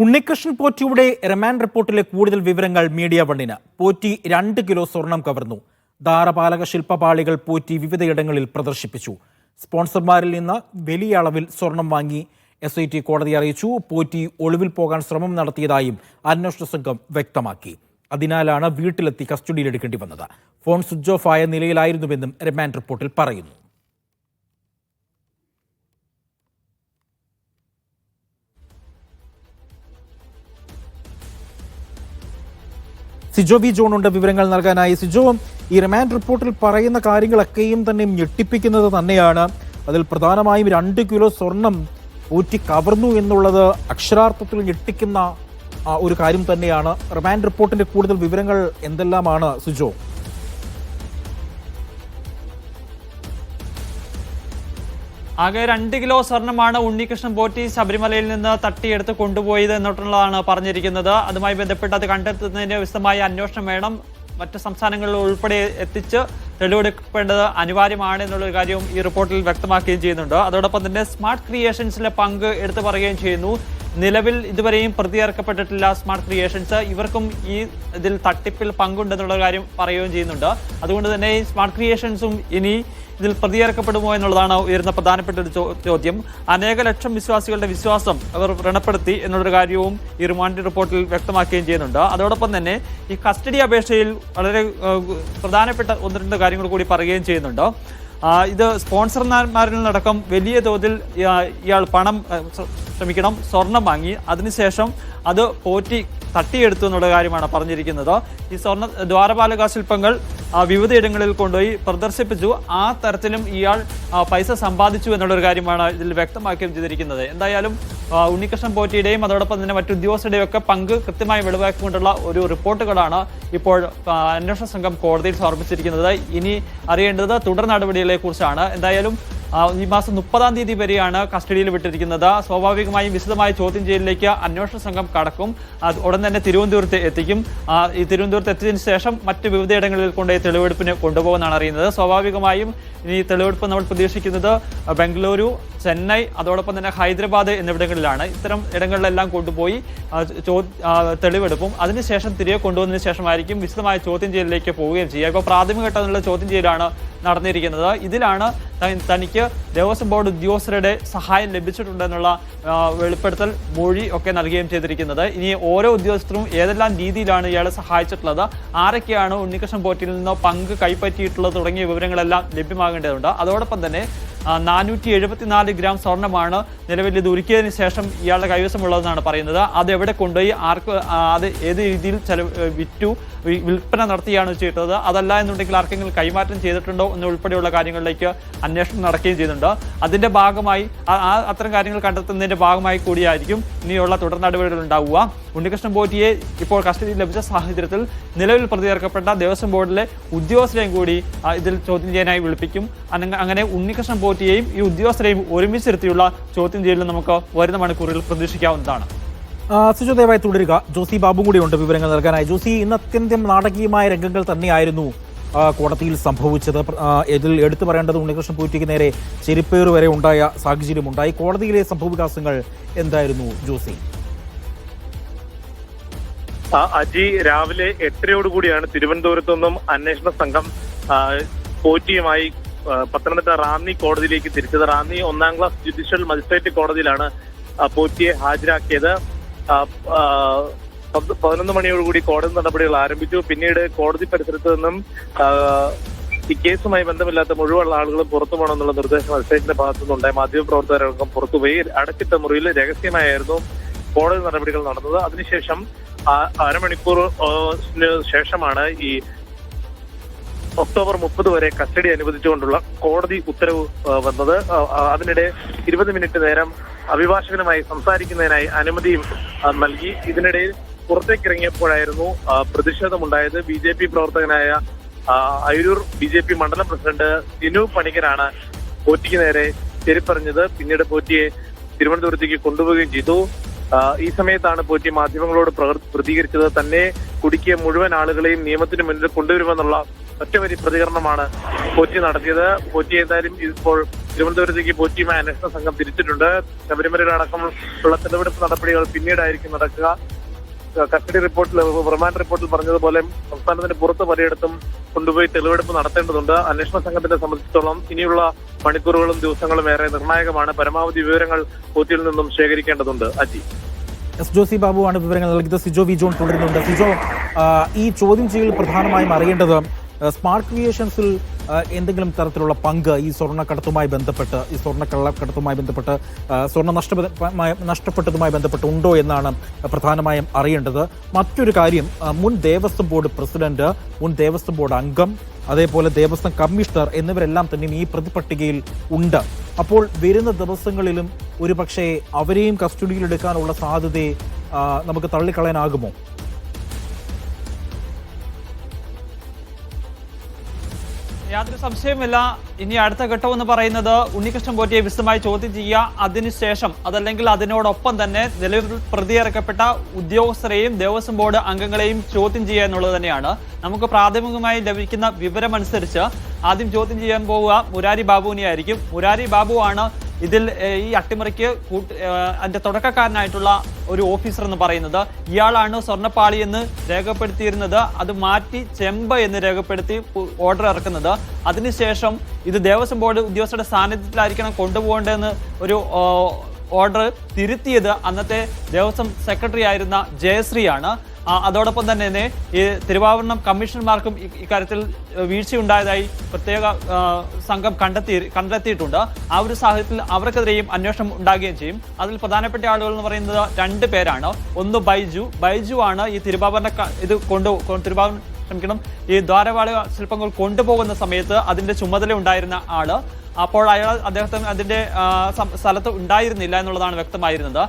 Unnikrishnan പോറ്റിയുടെ remand റിപ്പോർട്ടിലെ കൂടുതൽ വിവരങ്ങൾ മീഡിയ വണ്ണിന്. പോറ്റി രണ്ട് കിലോ സ്വർണം കവർന്നു. ധാരപാലക ശില്പപാളികൾ പോറ്റി വിവിധയിടങ്ങളിൽ പ്രദർശിപ്പിച്ചു. സ്പോൺസർമാരിൽ നിന്ന് വലിയ അളവിൽ സ്വർണം വാങ്ങി. എസ് ഐ ടി കോടതി അറിയിച്ചു. പോറ്റി ഒളിവിൽ പോകാൻ ശ്രമം നടത്തിയതായും അന്വേഷണ സംഘം വ്യക്തമാക്കി. അതിനാലാണ് വീട്ടിലെത്തി കസ്റ്റഡിയിലെടുക്കേണ്ടി വന്നത്. ഫോൺ സ്വിച്ച് ഓഫ് ആയ നിലയിലായിരുന്നുവെന്നും റിമാൻഡ് റിപ്പോർട്ടിൽ പറയുന്നു. സിജോ വി ജോൺ ഉണ്ട് വിവരങ്ങൾ നൽകാനായി. സിജോ ഈ റിമാൻഡ് റിപ്പോർട്ടിൽ പറയുന്ന കാര്യങ്ങളൊക്കെയും തന്നെ ഞെട്ടിപ്പിക്കുന്നത് തന്നെയാണ്. അതിൽ പ്രധാനമായും രണ്ട് കിലോ സ്വർണം ഊറ്റി കവർന്നു എന്നുള്ളത് അക്ഷരാർത്ഥത്തിൽ ഞെട്ടിക്കുന്ന ഒരു കാര്യം തന്നെയാണ്. റിമാൻഡ് റിപ്പോർട്ടിന്റെ കൂടുതൽ വിവരങ്ങൾ എന്തെല്ലാമാണ് സിജോ? ആകെ രണ്ട് കിലോ സ്വർണമാണ് ഉണ്ണികൃഷ്ണൻ പോറ്റി ശബരിമലയിൽ നിന്ന് തട്ടിയെടുത്ത് കൊണ്ടുപോയത് എന്നിട്ടുള്ളതാണ് പറഞ്ഞിരിക്കുന്നത്. അതുമായി ബന്ധപ്പെട്ട് അത് കണ്ടെത്തുന്നതിന് വിശദമായ അന്വേഷണം വേണം. മറ്റ് സംസ്ഥാനങ്ങളിൽ ഉൾപ്പെടെ എത്തിച്ച് തെളിവെടുക്കേണ്ടത് അനിവാര്യമാണ് എന്നുള്ളൊരു കാര്യവും ഈ റിപ്പോർട്ടിൽ വ്യക്തമാക്കുകയും ചെയ്യുന്നുണ്ട്. അതോടൊപ്പം തന്നെ സ്മാർട്ട് ക്രിയേഷൻസിലെ പങ്ക് എടുത്തു പറയുകയും ചെയ്യുന്നു. നിലവിൽ ഇതുവരെയും പ്രതിയേർക്കപ്പെട്ടിട്ടില്ല സ്മാർട്ട് ക്രിയേഷൻസ്. ഇവർക്കും ഈ ഇതിൽ തട്ടിപ്പിൽ പങ്കുണ്ടെന്നുള്ള കാര്യം പറയുകയും ചെയ്യുന്നുണ്ട്. അതുകൊണ്ട് തന്നെ ഈ സ്മാർട്ട് ക്രിയേഷൻസും ഇനി ഇതിൽ പ്രതിയേർക്കപ്പെടുമോ എന്നുള്ളതാണ് ഉയരുന്ന പ്രധാനപ്പെട്ട ഒരു ചോദ്യം. അനേക ലക്ഷം വിശ്വാസികളുടെ വിശ്വാസം അവർ വ്രണപ്പെടുത്തി എന്നുള്ളൊരു കാര്യവും ഈ റിമാൻഡ് റിപ്പോർട്ടിൽ വ്യക്തമാക്കുകയും ചെയ്യുന്നുണ്ട്. അതോടൊപ്പം തന്നെ ഈ കസ്റ്റഡി അപേക്ഷയിൽ വളരെ പ്രധാനപ്പെട്ട ഒന്ന് രണ്ട് കാര്യങ്ങൾ കൂടി പറയുകയും ചെയ്യുന്നുണ്ട്. ഇത് സ്പോൺസർമാരിൽ നിന്നടക്കം വലിയ തോതിൽ ഇയാൾ പണം ശ്രമിക്കണം സ്വർണം വാങ്ങി. അതിനുശേഷം അത് പോറ്റി തട്ടിയെടുത്തു എന്നുള്ള കാര്യമാണ് പറഞ്ഞിരിക്കുന്നത്. ഈ സ്വർണ ദ്വാരപാലക ശില്പങ്ങൾ വിവിധയിടങ്ങളിൽ കൊണ്ടുപോയി പ്രദർശിപ്പിച്ചു. ആ തരത്തിലും ഇയാൾ പൈസ സമ്പാദിച്ചു എന്നുള്ളൊരു കാര്യമാണ് ഇതിൽ വ്യക്തമാക്കുകയും ചെയ്തിരിക്കുന്നത്. എന്തായാലും ഉണ്ണികൃഷ്ണൻ പോറ്റിയുടെയും അതോടൊപ്പം തന്നെ മറ്റു ഉദ്യോഗസ്ഥരുടെയും ഒക്കെ പങ്ക് കൃത്യമായി വെളിവാക്കിക്കൊണ്ടുള്ള ഒരു റിപ്പോർട്ടുകളാണ് ഇപ്പോൾ അന്വേഷണ സംഘം കോടതിയിൽ സമർപ്പിച്ചിരിക്കുന്നത്. ഇനി അറിയേണ്ടത് തുടർ നടപടികളെ കുറിച്ചാണ് എന്തായാലും ഈ മാസം മുപ്പതാം തീയതി വരെയാണ് കസ്റ്റഡിയിൽ വിട്ടിരിക്കുന്നത്. സ്വാഭാവികമായും വിശദമായ ചോദ്യം ചെയ്യലിലേക്ക് അന്വേഷണ സംഘം കടക്കും. ഉടൻ തന്നെ തിരുവനന്തപുരത്ത് എത്തിക്കും. ഈ തിരുവനന്തപുരത്ത് എത്തിയതിനു ശേഷം മറ്റ് വിവിധയിടങ്ങളിൽ കൊണ്ട് തെളിവെടുപ്പിന് കൊണ്ടുപോകുമെന്നാണ് അറിയുന്നത്. സ്വാഭാവികമായും ഈ തെളിവെടുപ്പ് നമ്മൾ പ്രതീക്ഷിക്കുന്നത് ബംഗളൂരു ചെന്നൈ അതോടൊപ്പം തന്നെ ഹൈദരാബാദ് എന്നിവിടങ്ങളിലാണ് ഇത്തരം ഇടങ്ങളിലെല്ലാം കൊണ്ടുപോയി തെളിവെടുപ്പും. അതിനുശേഷം തിരികെ കൊണ്ടുവന്നതിന് ശേഷമായിരിക്കും വിശദമായ ചോദ്യം ചെയ്യലിലേക്ക് പോവുകയും ചെയ്യുക. ഇപ്പോൾ പ്രാഥമിക ഘട്ടത്തിലുള്ള ചോദ്യം ചെയ്യലാണ് നടന്നിരിക്കുന്നത്. ഇതിലാണ് തനിക്ക് ദേവസ്വം ബോർഡ് ഉദ്യോഗസ്ഥരുടെ സഹായം ലഭിച്ചിട്ടുണ്ടെന്നുള്ള വെളിപ്പെടുത്തൽ മൊഴി ഒക്കെ നൽകുകയും ചെയ്തിരിക്കുന്നത്. ഇനി ഓരോ ഉദ്യോഗസ്ഥരും ഏതെല്ലാം രീതിയിലാണ് ഇയാളെ സഹായിച്ചിട്ടുള്ളത് ആരൊക്കെയാണ് ഉണ്ണികൃഷ്ണൻ പോറ്റിൽ നിന്നോ പങ്ക് കൈപ്പറ്റിയിട്ടുള്ളത് തുടങ്ങിയ വിവരങ്ങളെല്ലാം ലഭ്യമാകേണ്ടതുണ്ട്. അതോടൊപ്പം തന്നെ നാനൂറ്റി എഴുപത്തിനാല് ഗ്രാം സ്വർണമാണ് നിലവിൽ ഇത് ഉരുക്കിയതിന് ശേഷം ഇയാളുടെ കൈവശമുള്ളതെന്നാണ് പറയുന്നത്. അത് എവിടെ കൊണ്ടുപോയി ആർക്ക് അത് ഏത് രീതിയിൽ ചെല വിറ്റു വിൽപ്പന നടത്തിയാണ് ചെയ്തത്. അതല്ല എന്നുണ്ടെങ്കിൽ ആർക്കെങ്കിലും കൈമാറ്റം ചെയ്തിട്ടുണ്ടോ എന്ന് ഉൾപ്പെടെയുള്ള കാര്യങ്ങളിലേക്ക് അന്വേഷണം നടക്കുകയും ചെയ്യുന്നുണ്ട് അതിന്റെ ഭാഗമായി ആ- അത്തരം കാര്യങ്ങൾ കണ്ടെത്തുന്നതിന്റെ ഭാഗമായി കൂടിയായിരിക്കും ഇനിയുള്ള തുടർ നടപടികൾ ഉണ്ടാവുക. ഉണ്ണികൃഷ്ണൻ പോറ്റിയെ ഇപ്പോൾ കസ്റ്റഡിയിൽ ലഭിച്ച സാഹചര്യത്തിൽ നിലവിൽ പ്രതിയേർക്കപ്പെട്ട ദേവസ്വം ബോർഡിലെ ഉദ്യോഗസ്ഥരെയും കൂടി ഇതിൽ ചോദ്യം ചെയ്യാനായി വിളിപ്പിക്കും. അങ്ങനെ ഉണ്ണികൃഷ്ണൻ പോറ്റിയെയും ഈ ഉദ്യോഗസ്ഥരെയും ഒരുമിച്ചിരുത്തിയുള്ള ചോദ്യം ചെയ്യലും നമുക്ക് വരുന്ന മണിക്കൂറിൽ പ്രതീക്ഷിക്കാവുന്നതാണ്. ആ, സിജോ ദയവായി തുടരുക. ജോസി ബാബു കൂടി ഉണ്ട് വിവരങ്ങൾ നൽകാനായി. ജോസി ഇന്ന് അത്യന്തം നാടകീയമായ രംഗങ്ങൾ തന്നെയായിരുന്നു കോടതിയിൽ സംഭവിച്ചത്. ഇതിൽ എടുത്തു പറയേണ്ടത് ഉണ്ണികൃഷ്ണൻ പൂറ്റിക്ക് നേരെ ചെരിപ്പേറ് വരെ ഉണ്ടായ സാഹചര്യമുണ്ടായി. കോടതിയിലെ സംഭവവികാസങ്ങൾ എന്തായിരുന്നു ജോസി? അജി രാവിലെ എട്ടരയോടുകൂടിയാണ് തിരുവനന്തപുരത്തു നിന്നും അന്വേഷണ സംഘം പോറ്റിയുമായി പത്തനംതിട്ട റാന്നി കോടതിയിലേക്ക് തിരിച്ചത്. റാന്നി ഒന്നാം ക്ലാസ് ജുഡീഷ്യൽ മജിസ്ട്രേറ്റ് കോടതിയിലാണ് പോറ്റിയെ ഹാജരാക്കിയത്. പതിനൊന്ന് മണിയോടുകൂടി കോടതി നടപടികൾ ആരംഭിച്ചു. പിന്നീട് കോടതി പരിസരത്ത് നിന്നും ഈ കേസുമായി ബന്ധമില്ലാത്ത മുഴുവൻ ആളുകളും പുറത്തു പോകണമെന്നുള്ള നിർദ്ദേശം മജിസ്ട്രേറ്റിന്റെ ഭാഗത്തു നിന്നുണ്ടായി. മാധ്യമപ്രവർത്തകരടക്കം പുറത്തുപോയി അടച്ചിട്ട മുറിയിൽ രഹസ്യമായിരുന്നു കോടതി നടപടികൾ നടന്നത്. അതിനുശേഷം അരമണിക്കൂർ ശേഷമാണ് ഈ ഒക്ടോബർ മുപ്പത് വരെ കസ്റ്റഡി അനുവദിച്ചുകൊണ്ടുള്ള കോടതി ഉത്തരവ് വന്നത്. അതിനിടെ ഇരുപത് മിനിറ്റ് നേരം അഭിഭാഷകനുമായി സംസാരിക്കുന്നതിനായി അനുമതിയും നൽകി. ഇതിനിടയിൽ പുറത്തേക്കിറങ്ങിയപ്പോഴായിരുന്നു പ്രതിഷേധമുണ്ടായത്. ബി ജെ പി പ്രവർത്തകനായ അയരൂർ ബി ജെ പി മണ്ഡലം പ്രസിഡന്റ് സിനു പണിക്കരാണ് പോറ്റിക്ക് നേരെ ചെരിപ്പറിഞ്ഞത്. പിന്നീട് പോറ്റിയെ തിരുവനന്തപുരത്തേക്ക് കൊണ്ടുപോവുകയും ചെയ്തു. ഈ സമയത്താണ് പോറ്റി മാധ്യമങ്ങളോട് പ്രതികരിച്ചത്. തന്നെ കുടുക്കിയ മുഴുവൻ ആളുകളെയും നിയമത്തിന് മുന്നിൽ കൊണ്ടുവരുമെന്നുള്ള ഒറ്റവരി പ്രതികരണമാണ് പോറ്റി നടത്തിയത്. പോറ്റി ഏതായാലും ഇപ്പോൾ തിരുവനന്തപുരത്തേക്ക് പോറ്റിയുമായി അന്വേഷണ സംഘം തിരിച്ചിട്ടുണ്ട്. ശബരിമലയിലടക്കം ഉള്ള തെളിവെടുപ്പ് നടപടികൾ പിന്നീടായിരിക്കും നടക്കുക. കസ്റ്റഡി റിപ്പോർട്ടിൽ റിമാൻഡ് റിപ്പോർട്ടിൽ പറഞ്ഞതുപോലെ സംസ്ഥാനത്തിന് പുറത്ത് പലയിടത്തും കൊണ്ടുപോയി തെളിവെടുപ്പ് നടത്തേണ്ടതുണ്ട്. അന്വേഷണ സംഘത്തിനെ സംബന്ധിച്ചിടത്തോളം ഇനിയുള്ള മണിക്കൂറുകളും ദിവസങ്ങളും ഏറെ നിർണായകമാണ്. പരമാവധി വിവരങ്ങൾ പോറ്റിയിൽ നിന്നും ശേഖരിക്കേണ്ടതുണ്ട്. അജി. എസ് ജോസി ബാബുവാണ് വിവരങ്ങൾ നൽകിയത്. സിജോ വി ജോൺ തുടരുന്നുണ്ട്. സിജോ ഈ ചോദ്യം ചെയ്യൽ പ്രധാനമായും അറിയേണ്ടത് സ്മാർട്ട് ക്രിയേഷൻസിൽ എന്തെങ്കിലും തരത്തിലുള്ള പങ്ക് ഈ സ്വർണക്കടത്തുമായി ബന്ധപ്പെട്ട് ഈ സ്വർണക്കള്ളക്കടത്തുമായി ബന്ധപ്പെട്ട് സ്വർണ നഷ്ട നഷ്ടപ്പെട്ടതുമായി ബന്ധപ്പെട്ട് ഉണ്ടോ എന്നാണ് പ്രധാനമായും അറിയേണ്ടത്. മറ്റൊരു കാര്യം മുൻ ദേവസ്വം ബോർഡ് പ്രസിഡന്റ് മുൻ ദേവസ്വം ബോർഡ് അംഗം അതേപോലെ ദേവസ്വം കമ്മീഷണർ എന്നിവരെല്ലാം തന്നെയും ഈ പ്രതിപട്ടികയിൽ ഉണ്ട്. അപ്പോൾ വരുന്ന ദിവസങ്ങളിലും ഒരുപക്ഷെ അവരെയും കസ്റ്റഡിയിലെടുക്കാനുള്ള സാധ്യതയെ നമുക്ക് തള്ളിക്കളയാനാകുമോ? യാതൊരു സംശയമില്ല ഇനി അടുത്ത ഘട്ടം എന്ന് പറയുന്നത് ഉണ്ണികൃഷ്ണൻ പോറ്റിയെ വിശദമായി ചോദ്യം ചെയ്യുക. അതിനുശേഷം അതല്ലെങ്കിൽ അതിനോടൊപ്പം തന്നെ നിലവിൽ പ്രതിയിറക്കപ്പെട്ട ഉദ്യോഗസ്ഥരെയും ദേവസ്വം ബോർഡ് അംഗങ്ങളെയും ചോദ്യം ചെയ്യുക എന്നുള്ളത് തന്നെയാണ്. നമുക്ക് പ്രാഥമികമായി ലഭിക്കുന്ന വിവരമനുസരിച്ച് ആദ്യം ചോദ്യം ചെയ്യാൻ പോവുക. മുരാരി ബാബുവിനെ ആയിരിക്കും മുരാരി ബാബുവാണ് ഇതിൽ ഈ അട്ടിമറിക്ക് കൂട്ട് അതിന്റെ തുടക്കക്കാരനായിട്ടുള്ള ഒരു ഓഫീസർ എന്ന് പറയുന്നത് ഇയാളാണ് സ്വർണപ്പാളി എന്ന് രേഖപ്പെടുത്തിയിരുന്നത്. അത് മാറ്റി ചെമ്പ എന്ന് രേഖപ്പെടുത്തി ഓർഡർ ഇറക്കുന്നത്. അതിനുശേഷം ഇത് ദേവസ്വം ബോർഡ് ഉദ്യോഗസ്ഥരുടെ സാന്നിധ്യത്തിലായിരിക്കണം കൊണ്ടുപോകേണ്ടതെന്ന് ഒരു ഓർഡർ തിരുത്തിയത് അന്നത്തെ ദേവസ്വം സെക്രട്ടറി ആയിരുന്ന ജയശ്രീയാണ്. അതോടൊപ്പം തന്നെ ഈ തിരുവാഭരണം കമ്മീഷണർമാർക്കും ഇക്കാര്യത്തിൽ വീഴ്ച വീഴ്ചയുണ്ടായതായി പ്രത്യേക സംഘം കണ്ടെത്തി കണ്ടെത്തിയിട്ടുണ്ട്. ആ ഒരു സാഹചര്യത്തിൽ അവർക്കെതിരെയും അന്വേഷണം ഉണ്ടാകുകയും ചെയ്യും. അതിൽ പ്രധാനപ്പെട്ട ആളുകൾ എന്ന് പറയുന്നത് രണ്ട് പേരാണ്. ഒന്ന് ബൈജു. ബൈജു ആണ് ഈ തിരുവാഭരണ ഇത് കൊണ്ടു തിരുവാഭരണം ക്ഷമിക്കണം ഈ ദ്വാരവാളി ശില്പങ്ങൾ കൊണ്ടുപോകുന്ന സമയത്ത് അതിന്റെ ചുമതല ഉണ്ടായിരുന്ന ആൾ. അപ്പോൾ അയാൾ അദ്ദേഹത്തിന് അതിന്റെ സ്ഥലത്ത് ഉണ്ടായിരുന്നില്ല എന്നുള്ളതാണ് വ്യക്തമായിരുന്നത്.